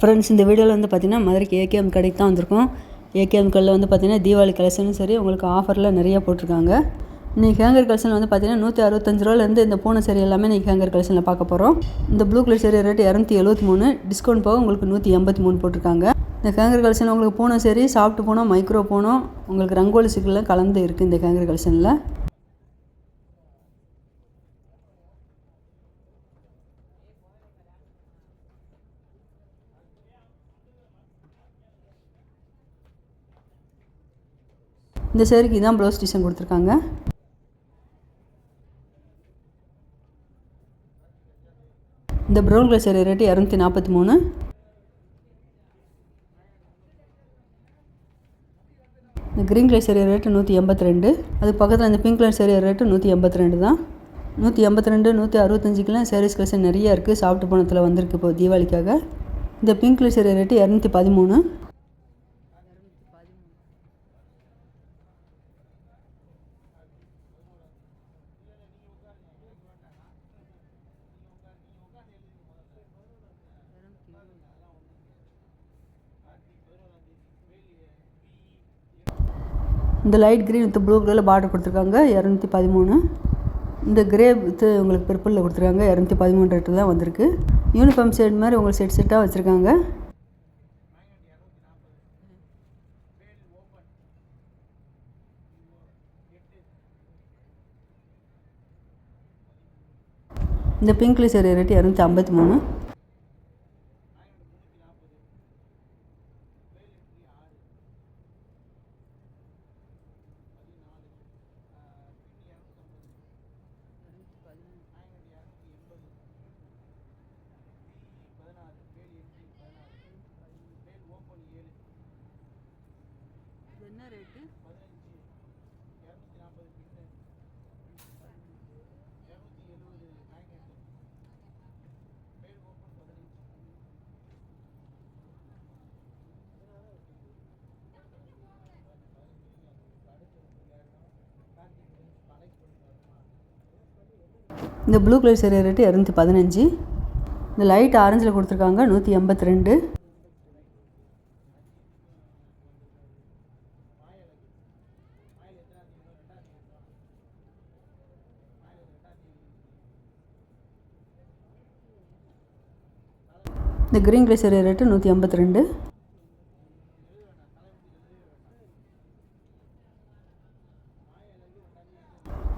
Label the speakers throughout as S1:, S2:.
S1: Friends இந்த வீடியோவில் வந்து பார்த்தீங்கன்னா மதுரைக்கு ஏகேஎம் கடைக்கு தான் வந்திருக்கோம். ஏகேஎம் கடையில் வந்து பார்த்தீங்கன்னா தீபாவளி கலெக்ஷனும் சரி உங்களுக்கு ஆஃபரில் நிறைய போட்டிருக்காங்க. இன்றைக்கி ஹேங்கர் கலெக்ஷன் வந்து பார்த்தீங்கன்னா நூற்றி அறுபத்தஞ்சு ரூபாலேருந்து இந்த பூனை சரி எல்லாமே இன்றைக்கி ஹேங்கர் கலெக்ஷனில் பார்க்க போகிறோம் இந்த ப்ளூ கலர் சரி ரேட் இரநூத்தி எழுபத்தி மூணு டிஸ்கவுண்ட் போக உங்களுக்கு நூற்றி எண்பத்தி மூணு போட்டிருக்காங்க. இந்த ஹேங்கர் கலெக்ஷன் உங்களுக்கு பூனை சரி சாப்பிட்டு போனோம் மைக்ரோ போனோம் உங்களுக்கு ரங்கோலி சிக்கெல்லாம் கலந்து இருக்குது இந்த ஹேங்கர் கலெக்ஷனில் இந்த சேருக்கு இதான் ப்ளவுஸ் டிசைன் கொடுத்துருக்காங்க. இந்த ப்ரௌன் கலர் சேரீ ரேட்டு இரநூத்தி நாற்பத்தி மூணு. இந்த க்ரீன் கலர் சேரீ ரேட்டு நூற்றி எண்பத்தி ரெண்டு. அதுக்கு பக்கத்தில் இந்த பிங்க் கலர் சேரீ ரேட்டு நூற்றி எண்பத்தி ரெண்டு தான். நூற்றி எண்பத்தி ரெண்டு நூற்றி அறுபத்தஞ்சுக்கெலாம் சேரீஸ் கலெக்ஷன் நிறைய இருக்குது சாப்பிட்டு போனத்தில் வந்திருக்கு இப்போ தீபாவளிக்காக. இந்த பிங்க் கலர் சேரீ ரேட்டு இரநூத்தி பதிமூணு. இந்த லைட் க்ரீன் வித் ப்ளூ கலரில் பார்டர் கொடுத்துருக்காங்க இரநூத்தி பதிமூணு. இந்த கிரே வித்து உங்களுக்கு பிற்பலில் கொடுத்துருக்காங்க இரநூத்தி பதிமூணு ரேட்டு தான் வந்திருக்கு. யூனிஃபார்ம் செட் மாதிரி உங்களுக்கு செட் செட்டாக வச்சுருக்காங்க. இந்த பிங்க் சேரீ ரேட்டு இரநூத்தி ஐம்பத்தி மூணு. என்ன ரேட்டு? இந்த ப்ளூ கலர் சேரீ ரேட்டு இரநூத்தி பதினஞ்சு. இந்த லைட் ஆரஞ்சில் கொடுத்துருக்காங்க நூற்றி எண்பத்தி ரெண்டு. இந்த க்ரீன் கலர் ரேட்டு நூற்றி ஐம்பத்தி ரெண்டு.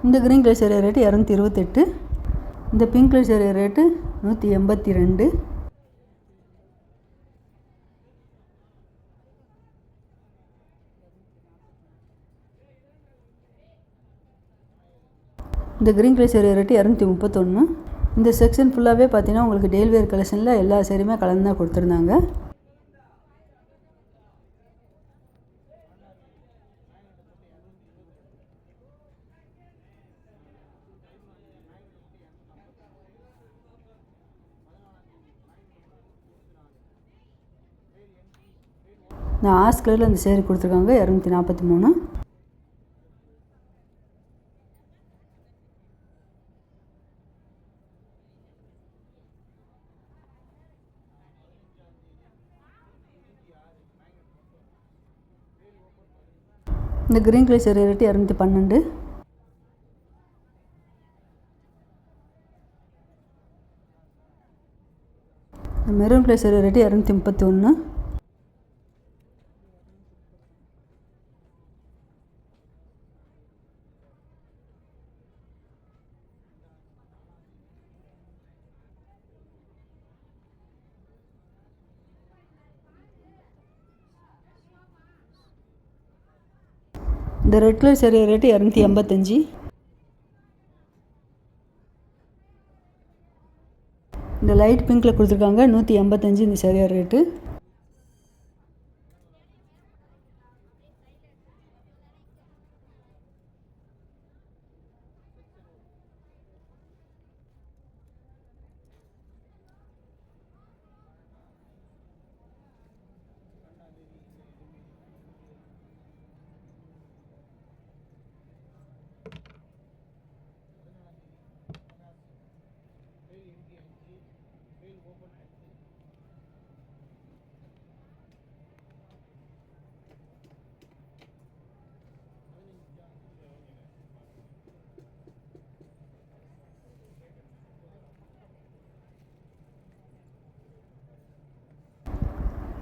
S1: இந்த க்ரீன் கலர் ரேட்டு இரநூத்தி இருபத்தெட்டு. இந்த பிங்க் கலர் ரேட்டு நூற்றி எண்பத்தி ரெண்டு. இந்த க்ரீன் கலர் ரேட்டு இரநூத்தி முப்பத்தொன்று இந்த செக்ஷன் ஃபுல்லாகவே பார்த்தீங்கன்னா உங்களுக்கு டெய்லி வேர் கலெக்ஷனில் எல்லா சேரீயுமே கலந்து தான் கொடுத்துருந்தாங்க. இந்த ஆஸ் கலரில் சேரி சேரீ கொடுத்துருக்காங்க இரநூத்தி நாற்பத்தி மூணு. இந்த க்ரீன் கலர் ரேட்டு இரநூத்தி பன்னெண்டு. மெரூன் கலர் ரேட்டு இரநூத்தி முப்பத்தி ஒன்று இந்த ரெட்டில் கலர் சேரீ ரேட்டு இரநூத்தி எண்பத்தஞ்சு. இந்த லைட் பிங்க்கில் கொடுத்துருக்காங்க நூற்றி எண்பத்தஞ்சு இந்த சேரீ ரேட்டு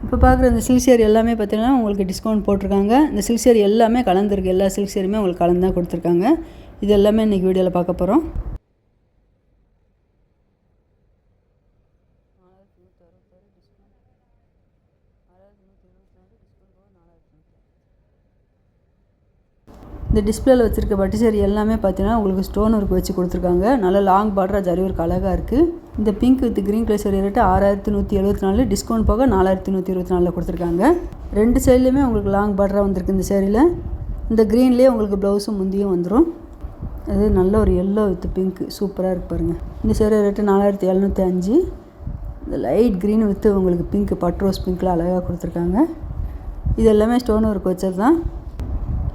S1: இப்போ பார்க்குற இந்த சில்க் எல்லாமே பார்த்தீங்கன்னா உங்களுக்கு டிஸ்கவுண்ட் போட்டிருக்காங்க. இந்த சில்க் எல்லாமே கலந்துருக்கு. எல்லா சில்க் உங்களுக்கு கலந்து தான் கொடுத்துருக்காங்க. இது எல்லாமே இன்றைக்கி வீடியோவில் பார்க்க போகிறோம் இந்த டிஸ்பிளேல வச்சுருக்க பட்டு சேரி எல்லாமே பார்த்தீங்கன்னா உங்களுக்கு ஸ்டோன் ஒர்க் வச்சு கொடுத்துருக்காங்க. நல்ல லாங் பார்டராக ஜரி ஒர்க் அழகாக இருக்குது இந்த pink with green colour sari rate ஆறாயிரத்தி நூற்றி எழுபத்தி நாலு டிஸ்கவுண்ட் போக நாலாயிரத்தி நூற்றி இருபத்தி நாலில் கொடுத்துருக்காங்க. ரெண்டு சைட்லேயுமே உங்களுக்கு லாங் பார்டராக வந்திருக்கு இந்த சேரீயில் இந்த க்ரீன்லேயே உங்களுக்கு ப்ளவுஸும் முந்தியும் வந்துடும் அது நல்ல ஒரு எல்லோ வித் பிங்க் சூப்பராக இருக்கு பாருங்கள் இந்த சேரீ ரேட்டு நாலாயிரத்தி எழுநூற்றி அஞ்சு இந்த லைட் க்ரீன் வித்து உங்களுக்கு பிங்க் பட் ரோஸ் பிங்க்கில் அழகாக கொடுத்துருக்காங்க. இது எல்லாமே ஸ்டோன் ஒர்க் வச்சது தான்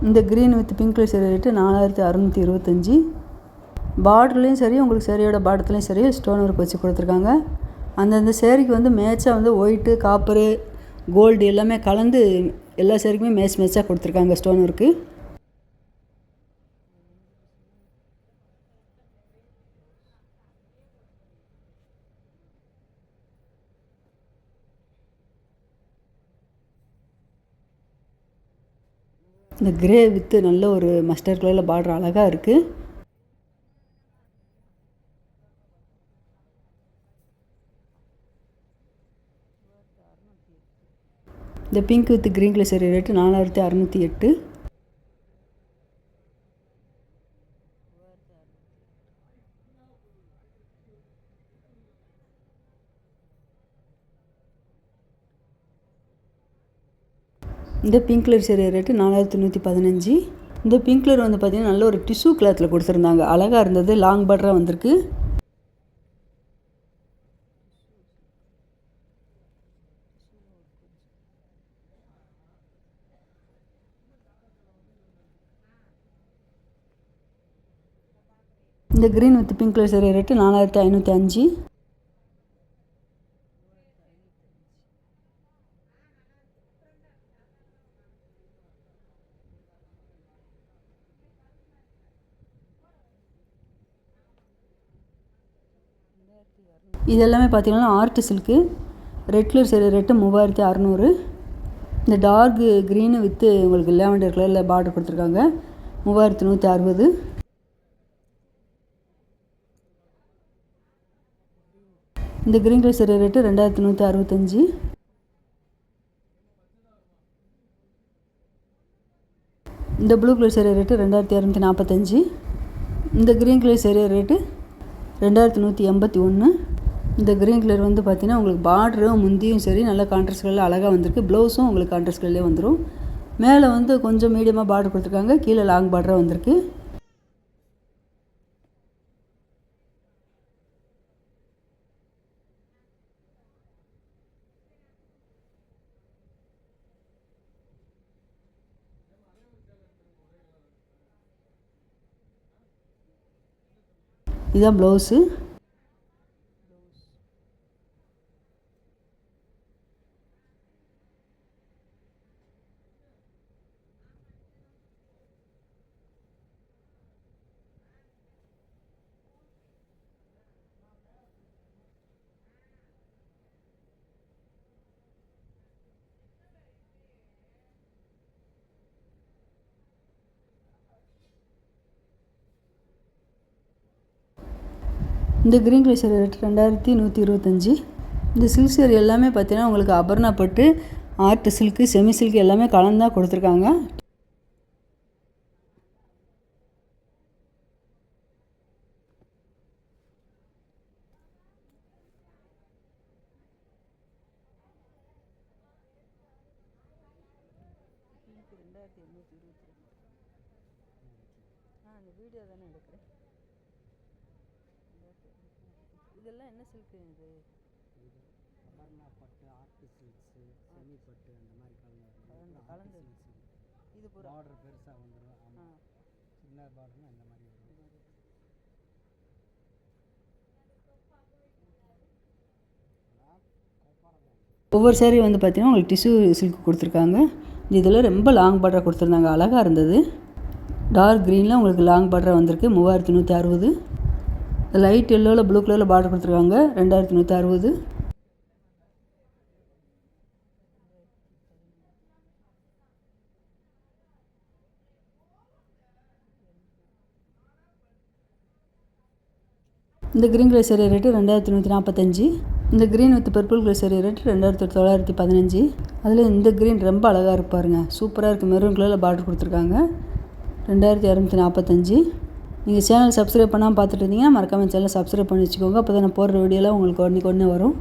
S1: இந்த green with pink colour sari rate நாலாயிரத்தி அறநூற்றி இருபத்தஞ்சி. பார்டர்லேயும் சரி உங்களுக்கு சேரீயோட பாட்டத்துலேயும் சரி ஸ்டோன் ஒர்க் வச்சு கொடுத்துருக்காங்க. அந்தந்த சேரீக்கு வந்து மேட்சாக வந்து ஒயிட்டு காப்பரு கோல்டு எல்லாமே கலந்து எல்லா சேரீக்குமே மேட்ச் மேட்சாக கொடுத்துருக்காங்க ஸ்டோன் ஒர்க்கு இந்த கிரே வித்து நல்ல ஒரு மஸ்டர் கலரில் பார்டர் அழகாக இருக்குது இந்த pink with green colour sari rate நாலாயிரத்தி அறநூற்றி எட்டு. இந்த பிங்க் கலர் சேரீ ரேட்டு நாலாயிரத்தி நூற்றி பதினஞ்சு. இந்த பிங்க் கலர் வந்து பார்த்திங்கன்னா நல்ல ஒரு டிஷ்யூ கிளாத்தில் கொடுத்துருந்தாங்க. அழகாக இருந்தது லாங் பார்டராக வந்திருக்கு. இந்த green with pink colour sari rate நாலாயிரத்தி ஐநூற்றி அஞ்சு. இது எல்லாமே பார்த்தீங்கன்னா ஆர்ட் சில்க்கு. ரெட் கலர் சரி ரேட்டு மூவாயிரத்தி அறநூறு. இந்த டார்க் க்ரீனு வித்து உங்களுக்கு லேவண்டர் கலரில் பார்டர் கொடுத்துருக்காங்க. மூவாயிரத்தி நூற்றி அறுபது. இந்த க்ரீன் கலர் சரி ரேட்டு ரெண்டாயிரத்தி நூற்றி அறுபத்தஞ்சி. இந்த ப்ளூ கலர் சரி ரேட்டு ரெண்டாயிரத்தி இரநூத்தி நாற்பத்தஞ்சி இந்த க்ரீன் கலர் சரி ரேட்டு ரெண்டாயிரத்தி நூற்றி எண்பத்தி ஒன்று இந்த க்ரீன் கலர் வந்து பார்த்திங்கன்னா உங்களுக்கு பார்டரும் முந்தியும் சரி நல்லா கான்ட்ராஸ்ட் கலரில் அழகாக வந்திருக்கு. ப்ளவுஸும் உங்களுக்கு கான்ட்ராஸ்ட் கலர்லேயே வந்துடும் மேலே வந்து கொஞ்சம் மீடியமாக பார்டர் கொடுத்துருக்காங்க. கீழே லாங் பார்டராக வந்திருக்கு. இதுதான் ப்ளவுஸு இந்த க்ரீன் கலர் சேரீ ரேட் ரெண்டாயிரத்தி நூற்றி இருபத்தஞ்சி. இந்த சில்க் சேரீ எல்லாமே பார்த்தீங்கன்னா உங்களுக்கு அபர்ணாப்பட்டு ஆர்ட் சில்க்கு செமி சில்க் எல்லாமே கலந்து தான் கொடுத்துருக்காங்க ரெண்டாயிரத்தி எண்ணூற்றி இருபத்தி ரெண்டு. ஆ அந்த வீடியோ தானே எடுக்கிறேன். இதெல்லாம் என்ன சில்க்கு இது?
S2: அபர்ணா பட்டு ஆர்ட் சில்க்ஸு செமி பட்டு அந்த மாதிரி கலந்து
S1: கலந்து. கலந்து இது. பூரா?
S2: பார்டர் பெருசாக வந்துடும் ஆமாம் சின்ன பார்டர்னா இந்த மாதிரி வரும்.
S1: ஒவ்வொரு சேரீ வந்து பார்த்தீங்கன்னா உங்களுக்கு டிஷ்யூ சில்க் கொடுத்துருக்காங்க. இதில் ரொம்ப லாங் பார்டராக கொடுத்துருந்தாங்க. அழகாக இருந்தது. டார்க் க்ரீனில் உங்களுக்கு லாங் பார்டராக வந்திருக்கு. மூவாயிரத்தி நூற்றி அறுபது. இந்த லைட் எல்லோவில் ப்ளூ கலரில் பார்டர் கொடுத்துருக்காங்க. ரெண்டாயிரத்தி நூற்றி அறுபது. இந்த க்ரீன் கலர் சேரீ ரேட்டு ரெண்டாயிரத்தி நூற்றி நாற்பத்தஞ்சு இந்த green with purple colour sari rate ரெண்டாயிரத்தி தொள்ளாயிரத்தி பதினஞ்சு. அதில் இந்த க்ரீன் ரொம்ப அழகாக இருப்பாருங்க சூப்பராக இருக்குது மெரூன் கலரில் பார்டர் கொடுத்துருக்காங்க. ரெண்டாயிரத்தி இரநூத்தி நாற்பத்தஞ்சு நீங்கள் சேனல் சப்ஸ்கிரைப் பண்ணாமல் பார்த்துட்டு இருந்தீங்கன்னா மறக்காமல் சேனல் சப்ஸ்கிரைப் பண்ணி வச்சுக்கோங்க. அப்போ தான் நான் போடுற வீடியோலாம் உங்களுக்கு உடனே உடனே வரும்.